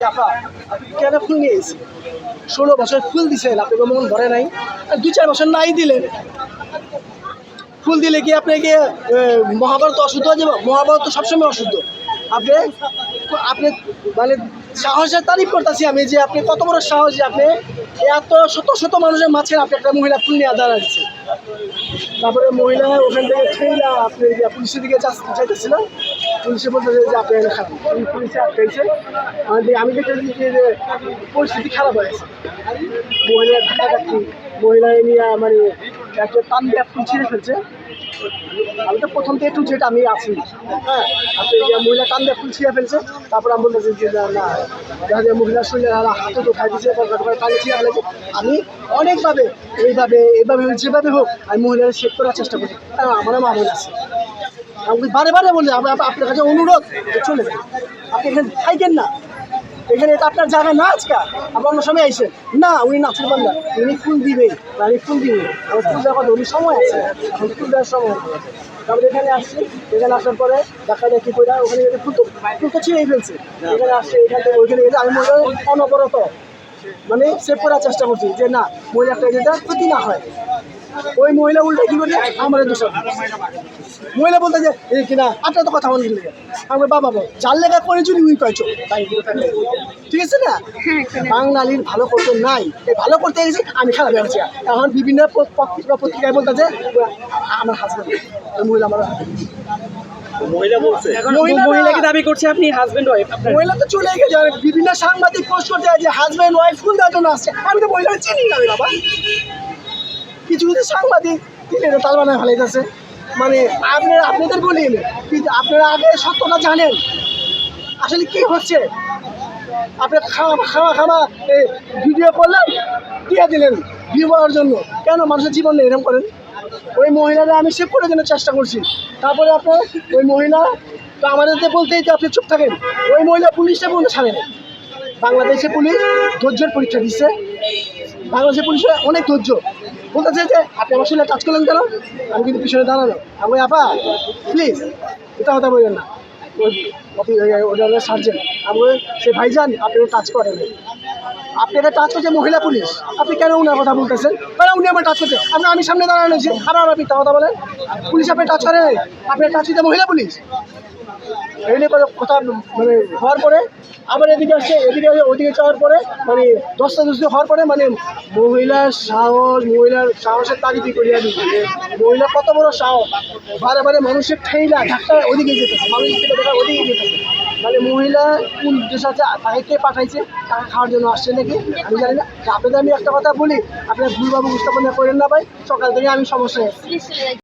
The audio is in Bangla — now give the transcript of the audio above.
আপনি কেন ফুল নিয়ে এসেছেন? ষোলো বছর ফুল দিছেন আপনি মন ভরে নাই? দু চার বছর নাই দিলেন। ফুল দিলে কি আপনাকে আহ, মহাভারত অশুদ্ধ আছে মহাভারত তো সবসময় অশুদ্ধ। আপনি আপনি মানে সাহসের তারিফ করতেছি আমি যে আপনি কত বড় সাহস যে আপনি এত শত শত মানুষের মাঝে আপনি একটা মহিলা ফুল নিয়ে দাঁড়াচ্ছেন তারপরে মহিলা ওখান থেকে ঠেলা আপনি পুলিশের দিকে যাইতেছিল পুলিশে বলতে যে আপনি খারাপ পুলিশে আটকাইছে। আমাদের আমি দেখেছি যে পরিস্থিতি খারাপ হয়েছে মহিলা মহিলা নিয়ে মানে একটা টান দিয়ে ছিঁড়ে ফেলছে, আমি তো প্রথম থেকে একটু যেটা আমি আছি। হ্যাঁ আপনি মহিলা টান দিয়ে ফুল ছিঁড়ে ফেলছে, তারপর আমি বলতেছি যে না মহিলার শরীরে হাতে তো খাই দিচ্ছে টানে ছিঁড়ে ফেলেছে। আমি অনেকভাবে এইভাবে এইভাবে যেভাবে হোক, আমি মহিলাদের সেভ করার চেষ্টা করি। কারণ আমারও মা বোন আছে। আমি বারে বারে বললে আপনার কাছে অনুরোধ, চলে যান। আপনি এখানে থাকেন না। এখানে এটা আপনার জায়গা না আজকে? আবার অন্য সময় আইসেন না, উনি নাচের বান্ধা উনি ফুল দিবে আমি ফুল দিবে। আমার ফুল দেওয়ার কথা, উনি সময় আছে। এখন ফুল দেওয়ার সময়। তারপরে এখানে আসছি। এখানে আসার পরে দেখা যায় কি করে ওখানে ফুল তো ফুল তো ছিঁড়েই ফেলছে। এখানে আসছে, এখান থেকে ওইখানে গেছে। আমি মনে হয় অনবরত মানে সেভ করার চেষ্টা করছি যে না মহিলাটা যেটা ক্ষতি না হয়। ওই মহিলা উল্টে কি করে আমার দোষ মহিলা বলতে যে এই কিনা আপনার তো কথা বলি আমার বাবা বল যার লেখা করে চুরি উই কয়েছো ঠিক আছে না? বাঙালির ভালো করতে নাই। এই ভালো করতে গেছি আমি খারাপ হয়েছি এখন বিভিন্ন প- বলতে যে আমার হাজব্যান্ড মহিলা আমার মহিলা বলছে? মহিলা না। মহিলাকে দাবি করছে? আপনি হাজবেন্ড ওয়াইফ মহিলা তো চলে গেছে। আর বিভিন্ন সাংবাদিক পোস্ট করতে যে ওয়াইফ ফুল দেওয়ার জন্য আসছে। আমি তো মহিলা চিনি না বাবা। কিছু কিছু সাংবাদিক দিলে তাল বানায় ফেলাইতেছে। মানে আপনার আপনাদের বলি কিন্তু আপনারা আগে সত্যটা জানেন। আসলে কি হচ্ছে? আপনার খাওয়া খাওয়া খাওয়া ভিডিও করলেন দিয়ে দিলেন ভিউ পাওয়ার জন্য। কেন মানুষের জীবন এরকম করেন? ওই মহিলারা আমি সেভ করে জন্য চেষ্টা করছি তারপরে আপনার ওই মহিলা তো আমাদেরকে বলতেই তো আপনি চুপ থাকেন ওই মহিলা পুলিশটা পর্যন্ত ছাড়ে না বাংলাদেশে পুলিশ ধৈর্যের পরীক্ষা দিচ্ছে বাংলাদেশের পুলিশে অনেক ধৈর্য বলতেছে যে আপনি আমার সঙ্গে কাজ করলেন কেন আমি কিন্তু পিছনে দাঁড়ানো আমি আপা প্লিজ এটা কথা বললেন না ওই সার্জেন্ট আমি সে ভাইজান আপনি টাচ করেন আপনি টাচ করছে মহিলা পুলিশ। আপনি কেন উনার কথা বলতেছেন? কেন উনি আমার টাচ করছে। আপনি আমি সামনে দাঁড়ানো আছি আর আপনি কথা বলেন। পুলিশ আপনি টাচ করেন আপনি টাচ করছে মহিলা পুলিশ? এই নিয়ে কথা মানে হওয়ার পরে আবার এদিকে আসছে, এদিকে ওদিকে যাওয়ার পরে মানে দশটা দশটা হওয়ার পরে মানে মহিলার সাহস, মহিলার সাহসের তারিফি করিয়া দিচ্ছে। মহিলা কত বড় সাহস। বারে বারে মানুষের ঠেইলা ধাক্কা ওদিকে যেতেছে, মানুষের ওদিকে যেতেছে। মানে মহিলা কোন উদ্দেশ্য আছে, তাকে কে পাঠাইছে, তাকে খাওয়ার জন্য আসছে নাকি? আমি জানি না। আপনাদের আমি একটা কথা বলি, আপনার ভুলভাবে উপস্থাপনা করেন না ভাই, সকাল থেকে আমি সমস্যায় আছি।